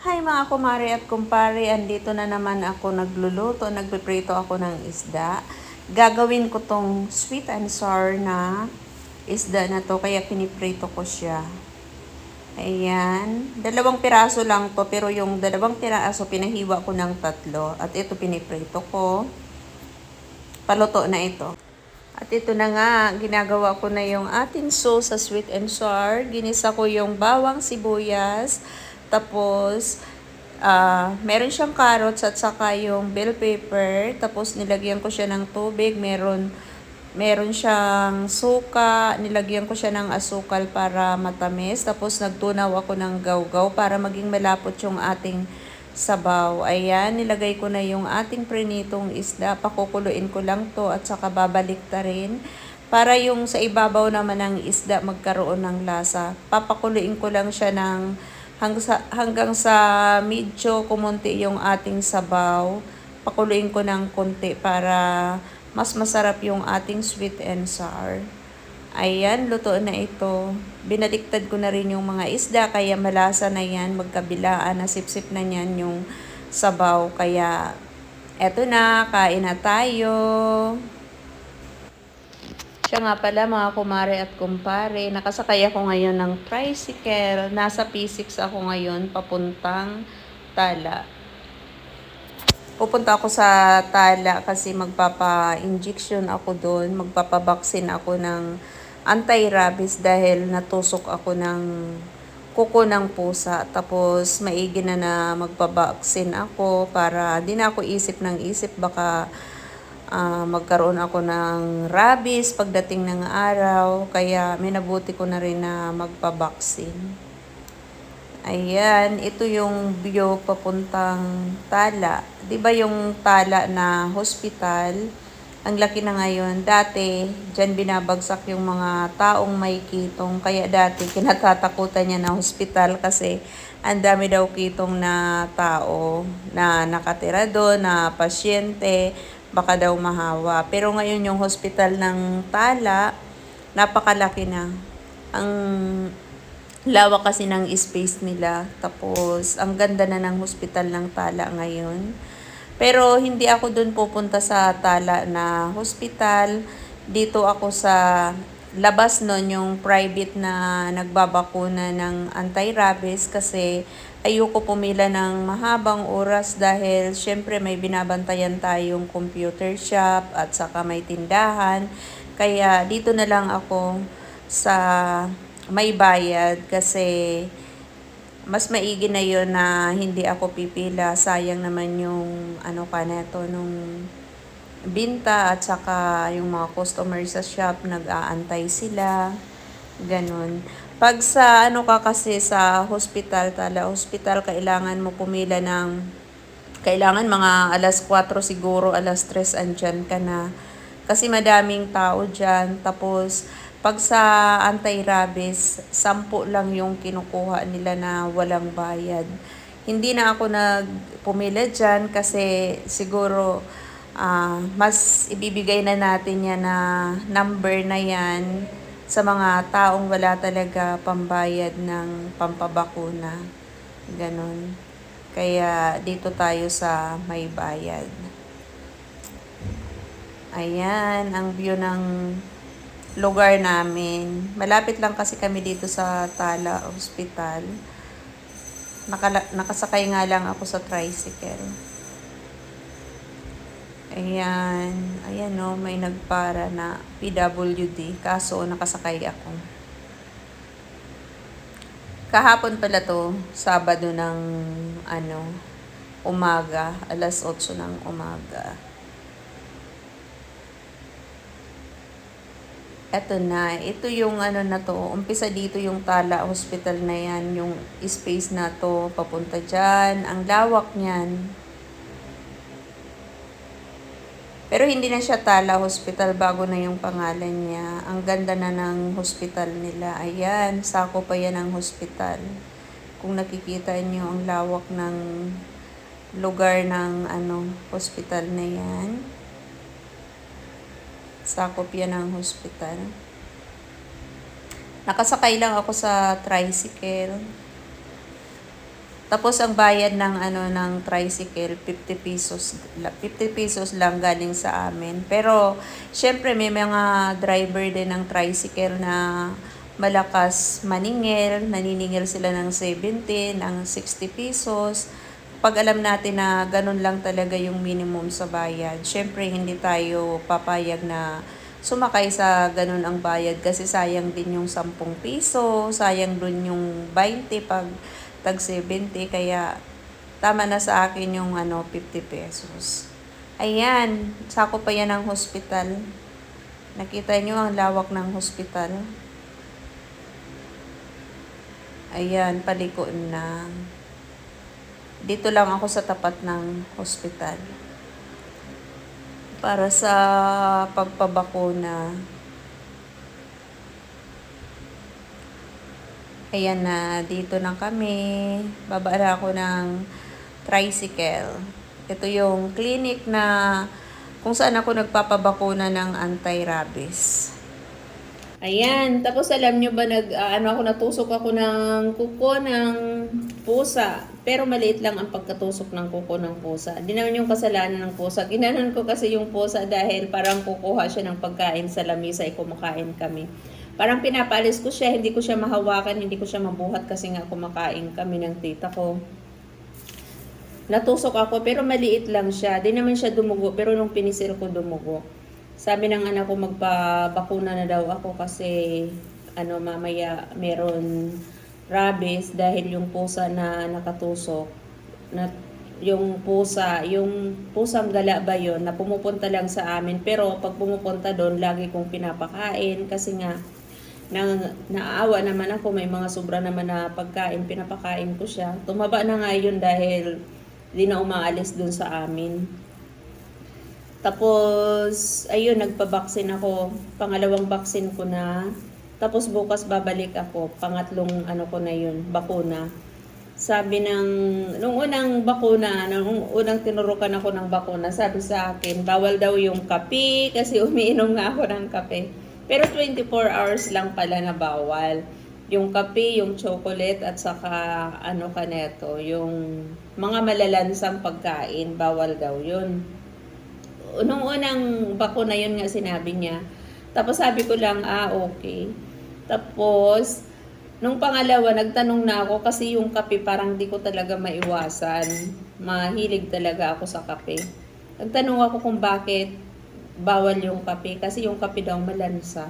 Hi mga kumare at kumpare, andito na naman ako nagluluto, nagpiprito ako ng isda. Gagawin ko tong sweet and sour na isda na to, kaya piniprito ko siya. Ayan, dalawang piraso lang to, pero yung dalawang piraso pinahiwa ko ng tatlo. At ito piniprito ko. Paluto na ito. At ito na nga, ginagawa ko na yung ating sauce sa sweet and sour. Ginisa ko yung bawang sibuyas. Tapos, ah meron siyang carrots at saka yung bell pepper. Tapos, nilagyan ko siya ng tubig. Meron, meron siyang suka. Nilagyan ko siya ng asukal para matamis. Tapos, nagtunaw ako ng gawgaw para maging malapot yung ating sabaw. Ayan, nilagay ko na yung ating prinitong isda. Pakukuluin ko lang to at saka babalik ta rin. Para yung sa ibabaw naman ng isda magkaroon ng lasa. Papakuluin ko lang siya ng hanggang sa, hanggang sa medyo kumunti yung ating sabaw. Pakuluin ko ng konti para mas masarap yung ating sweet and sour. Ayan, luto na ito. Binaliktad ko na rin yung mga isda, kaya malasa na yan, magkabilaan, nasipsip na yan yung sabaw. Kaya, eto na, kain na tayo. Siya nga pala mga kumare at kumpare, nakasakay ako ngayon ng tricycle. Nasa P6 ako ngayon, papuntang Tala. Pupunta ako sa Tala kasi magpapa-injection ako doon, magpapabaksin ako ng anti-rabies dahil natusok ako ng kuko ng pusa. Tapos maigi na na magpabaksin ako para di na ako isip ng isip baka ah, magkaroon ako ng rabies pagdating ng araw. Kaya minabuti ko na rin na magpabaksin. Ayan, ito yung view papuntang Tala. ba yung Tala na hospital? Ang laki na ngayon. Dati, diyan binabagsak yung mga taong may kitong. Kaya dati, kinatatakutan niya na hospital kasi ang dami daw kitong na tao na nakatira doon, na pasyente, baka daw mahawa. Pero ngayon yung hospital ng Tala, napakalaki na. Ang lawak kasi ng space nila. Tapos, ang ganda na ng hospital ng Tala ngayon. Pero, hindi ako dun pupunta sa Tala na hospital. Dito ako sa labas nun, yung private na nagbabakuna ng anti-rabies kasi ayoko pumila ng mahabang oras dahil syempre may binabantayan tayong computer shop at saka may tindahan. Kaya dito na lang ako sa may bayad kasi mas maigi na yon na hindi ako pipila. Sayang naman yung ano ka neto nung binta at saka yung mga customer sa shop nag-aantay sila. Ganon. Pag sa ano ka kasi sa hospital, tala hospital, kailangan mo pumila ng kailangan mga alas 4 siguro, alas 3 andyan ka na. Kasi madaming tao dyan. Tapos, pag sa anti-rabies, sampu lang yung kinukuha nila na walang bayad. Hindi na ako nagpumila dyan kasi siguro ah, mas ibibigay na natin yan na number na yan sa mga taong wala talaga pambayad ng pampabakuna. Ganon. Kaya dito tayo sa may bayad. Ayan, ang view ng lugar namin. Malapit lang kasi kami dito sa Tala Hospital. Nakala, nakasakay nga lang ako sa tricycle. Ayan. Ayan no, may nagpara na PWD. Kaso nakasakay ako. Kahapon pala to, Sabado ng ano, umaga, alas 8 ng umaga. Eto na, ito yung ano na to, umpisa dito yung Tala Hospital na yan, yung space na to, papunta dyan, ang lawak niyan. Pero hindi na siya Tala Hospital, bago na yung pangalan niya. Ang ganda na ng hospital nila. Ayan, sako pa yan ang hospital. Kung nakikita niyo ang lawak ng lugar ng ano, hospital na yan. Sakop yan ng hospital. Nakasakay lang ako sa tricycle. Tapos ang bayad ng ano ng tricycle 50 pesos la- 50 pesos lang galing sa amin. Pero syempre may mga driver din ng tricycle na malakas maningil, naniningil sila ng 70, ng 60 pesos. Pag alam natin na ganun lang talaga yung minimum sa bayad, syempre hindi tayo papayag na sumakay sa ganun ang bayad kasi sayang din yung 10 piso, sayang dun yung 20 pag tag 70 kaya tama na sa akin yung ano 50 pesos. Ayan, sako pa yan ng hospital. Nakita nyo ang lawak ng hospital. Ayan, paliko na. Dito lang ako sa tapat ng hospital. Para sa pagpabakuna. Ayan na, dito na kami. Baba na ako ng tricycle. Ito yung clinic na kung saan ako nagpapabakuna ng anti-rabies. Ayan, tapos alam nyo ba, nag, ah, ano ako, natusok ako ng kuko ng pusa. Pero maliit lang ang pagkatusok ng kuko ng pusa. Di naman yung kasalanan ng pusa. Ginanon ko kasi yung pusa dahil parang kukuha siya ng pagkain sa lamisa ay kumakain kami. Parang pinapalis ko siya, hindi ko siya mahawakan, hindi ko siya mabuhat kasi nga kumakain kami ng tita ko. Natusok ako pero maliit lang siya. Di naman siya dumugo pero nung pinisil ko dumugo. Sabi ng anak ko magpabakuna na daw ako kasi ano mamaya meron rabies dahil yung pusa na nakatusok na yung pusa, yung pusang gala ba yun na pumupunta lang sa amin pero pag pumupunta doon lagi kong pinapakain kasi nga na, naaawa naman ako may mga sobra naman na pagkain pinapakain ko siya tumaba na nga yun dahil di na umaalis doon sa amin tapos, ayun, nagpabaksin ako. Pangalawang baksin ko na. Tapos bukas babalik ako. Pangatlong ano ko na yun, bakuna. Sabi ng, nung unang bakuna, nung unang tinurukan ako ng bakuna, sabi sa akin, bawal daw yung kape kasi umiinom nga ako ng kape. Pero 24 hours lang pala na bawal. Yung kape, yung chocolate, at saka ano ka neto, yung mga malalansang pagkain, bawal daw yun nung unang bakuna yun nga sinabi niya. Tapos sabi ko lang, ah, okay. Tapos, nung pangalawa, nagtanong na ako kasi yung kape parang di ko talaga maiwasan. Mahilig talaga ako sa kape. Nagtanong ako kung bakit bawal yung kape kasi yung kape daw malansa.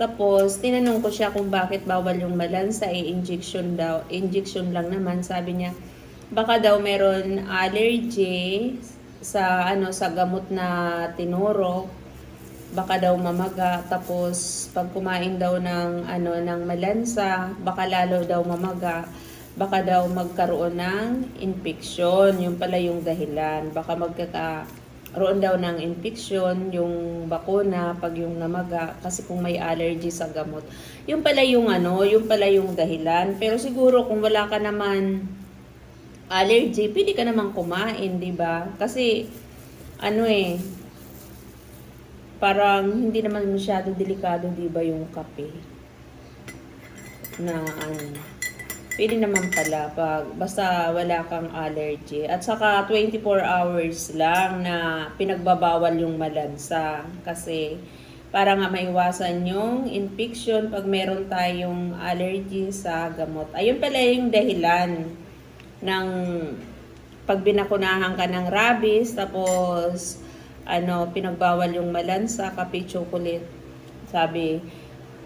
Tapos, tinanong ko siya kung bakit bawal yung malansa, eh, injection daw. Injection lang naman, sabi niya. Baka daw meron allergy sa ano sa gamot na tinuro baka daw mamaga tapos pag kumain daw ng ano ng malansa baka lalo daw mamaga baka daw magkaroon ng infection yung pala yung dahilan baka magkakaroon daw ng infection yung bakuna pag yung namaga kasi kung may allergy sa gamot yung pala yung ano yung pala yung dahilan pero siguro kung wala ka naman allergy, pwede ka naman kumain, di ba? Kasi, ano eh, parang hindi naman masyado delikado, di ba, yung kape. Na, ano, pwede naman pala pag, basta wala kang allergy. At saka, 24 hours lang na pinagbabawal yung malansa. Kasi, para nga maiwasan yung infection pag meron tayong allergy sa gamot. Ayun pala yung dahilan ng pag binakunahan ka ng rabies, tapos ano, pinagbawal yung malansa, kape, chocolate. Sabi,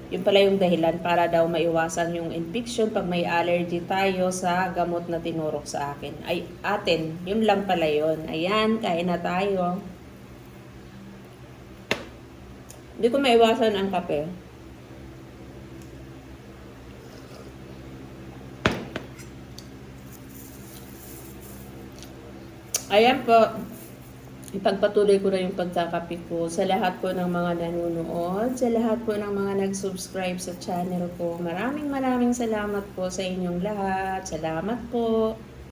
yun pala yung dahilan para daw maiwasan yung infection pag may allergy tayo sa gamot na tinurok sa akin. Ay, atin, yun lang pala yun. Ayan, kain na tayo. Hindi ko maiwasan ang kape. Ayan po. Ipagpatuloy ko na yung pagkakape ko sa lahat po ng mga nanonood, sa lahat po ng mga nag-subscribe sa channel ko. Maraming maraming salamat po sa inyong lahat. Salamat po.